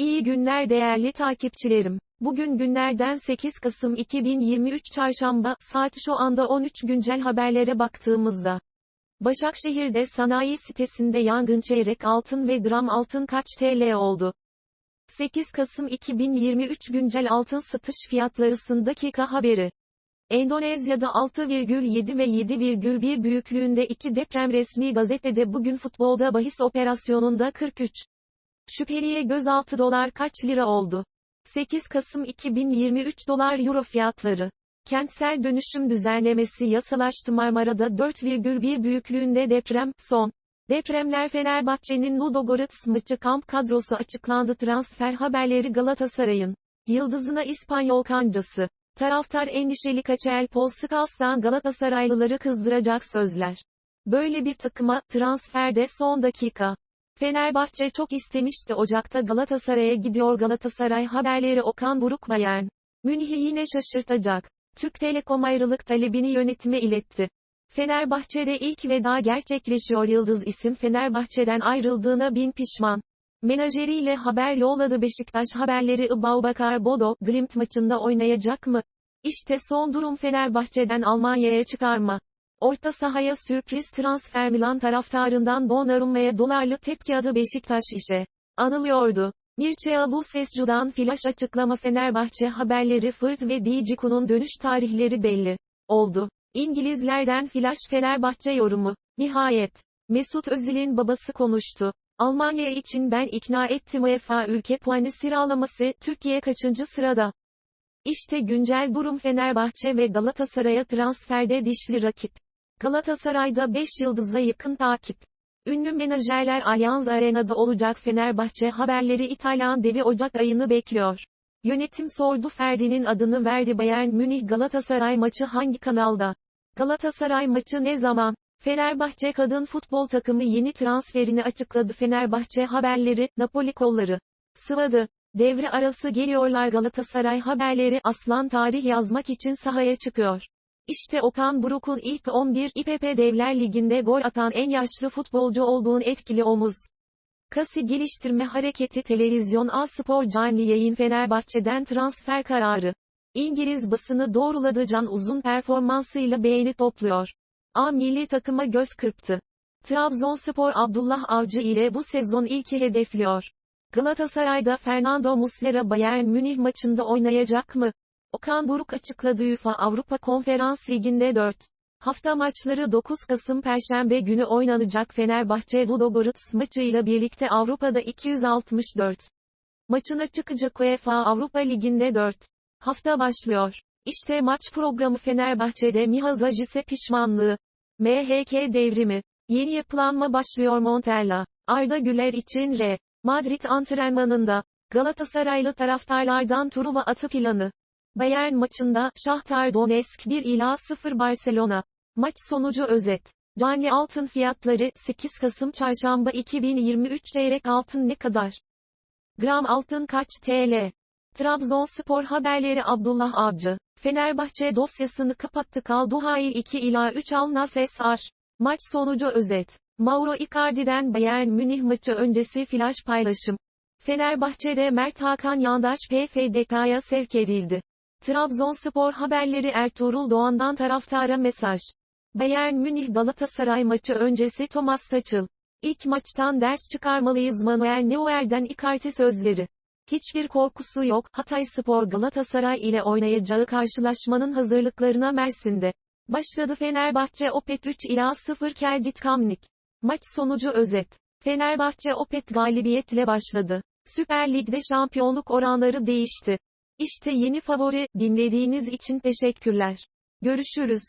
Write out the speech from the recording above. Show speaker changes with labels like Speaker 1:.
Speaker 1: İyi günler değerli takipçilerim. Bugün günlerden 8 Kasım 2023 Çarşamba, saat şu anda 13 güncel haberlere baktığımızda. Başakşehir'de sanayi sitesinde yangın çeyrek altın ve gram altın kaç TL oldu? 8 Kasım 2023 güncel altın satış fiyatları dakika haberi. Endonezya'da 6,7 ve 7,1 büyüklüğünde iki deprem resmi gazetede bugün futbolda bahis operasyonunda 43. Şüpheliye gözaltı dolar kaç lira oldu? 8 Kasım 2023 dolar euro fiyatları. Kentsel dönüşüm düzenlemesi yasalaştı Marmara'da 4,1 büyüklüğünde deprem, son. Depremler Fenerbahçe'nin Ludogorets maçı kamp kadrosu açıklandı transfer haberleri Galatasaray'ın. Yıldızına İspanyol kancası. Taraftar endişeli Kaçel Polskals'tan Galatasaraylıları kızdıracak sözler. Böyle bir takıma, transferde son dakika. Fenerbahçe çok istemişti Ocak'ta Galatasaray'a gidiyor Galatasaray haberleri Okan Buruk Bayern. Münih'i yine şaşırtacak. Türk Telekom ayrılık talebini yönetime iletti. Fenerbahçe'de ilk veda gerçekleşiyor Yıldız isim Fenerbahçe'den ayrıldığına bin pişman. Menajeriyle haber yolladı Beşiktaş haberleri Ibaubakar Bodo, Glimt maçında oynayacak mı? İşte son durum Fenerbahçe'den Almanya'ya çıkarma. Orta sahaya sürpriz transfer Milan taraftarından Donnarumma'ya dolarlı tepki adı Beşiktaş işe. Anılıyordu. Mircea Lucescu'dan flash açıklama Fenerbahçe haberleri Fırt ve Diciku'nun dönüş tarihleri belli. Oldu. İngilizlerden flash Fenerbahçe yorumu. Nihayet. Mesut Özil'in babası konuştu. Almanya için ben ikna ettim UEFA ülke puanı sıralaması, Türkiye kaçıncı sırada? İşte güncel durum Fenerbahçe ve Galatasaray'a transferde dişli rakip. Galatasaray'da 5 yıldıza yakın takip. Ünlü menajerler Allianz Arena'da olacak Fenerbahçe haberleri İtalyan devi Ocak ayını bekliyor. Yönetim sordu Ferdi'nin adını verdi Bayern Münih Galatasaray maçı hangi kanalda? Galatasaray maçı ne zaman? Fenerbahçe kadın futbol takımı yeni transferini açıkladı Fenerbahçe haberleri, Napoli kolları. Sıvadı. Devre arası geliyorlar Galatasaray haberleri aslan tarih yazmak için sahaya çıkıyor. İşte Okan Buruk'un ilk 11 İPP Devler Ligi'nde gol atan en yaşlı futbolcu olduğun etkili omuz. Kasi Geliştirme Hareketi Televizyon A Spor canlı yayın Fenerbahçe'den transfer kararı. İngiliz basını doğruladı Can Uzun performansıyla beğeni topluyor. A milli takıma göz kırptı. Trabzonspor Abdullah Avcı ile bu sezon ilki hedefliyor. Galatasaray'da Fernando Muslera Bayern Münih maçında oynayacak mı? Okan Buruk açıkladı UEFA Avrupa Konferans Ligi'nde 4. Hafta maçları 9 Kasım Perşembe günü oynanacak Fenerbahçe Ludogorets maçıyla birlikte Avrupa'da 264. Maçına çıkacak UEFA Avrupa Ligi'nde 4. Hafta başlıyor. İşte maç programı Fenerbahçe'de Miha Zajise pişmanlığı. MHK devrimi. Yeni yapılanma başlıyor Montella. Arda Güler için R. Madrid antrenmanında. Galatasaraylı taraftarlardan Truva atı planı. Bayern maçında, Şahtar Donetsk 1 ila 0 Barcelona. Maç sonucu özet. Cani altın fiyatları, 8 Kasım Çarşamba 2023 çeyrek altın ne kadar? Gram altın kaç TL? Trabzonspor haberleri Abdullah Avcı. Fenerbahçe dosyasını kapattı Kalduhail 2 ila 3 Al Nasesar. Maç sonucu özet. Mauro Icardi'den Bayern Münih maçı öncesi flash paylaşım. Fenerbahçe'de Mert Hakan Yandaş PFDK'ya sevk edildi. Trabzonspor haberleri Ertuğrul Doğan'dan taraftara mesaj. Bayern Münih Galatasaray maçı öncesi Thomas Tuchel. İlk maçtan ders çıkarmalıyız Manuel Neuer'den Icardi sözleri. Hiçbir korkusu yok, Hatay Spor Galatasaray ile oynayacağı karşılaşmanın hazırlıklarına Mersin'de. Başladı Fenerbahçe Opet 3 ila 0 Keldit Kamnik. Maç sonucu özet. Fenerbahçe Opet galibiyetle başladı. Süper Lig'de şampiyonluk oranları değişti. İşte yeni favori, dinlediğiniz için teşekkürler. Görüşürüz.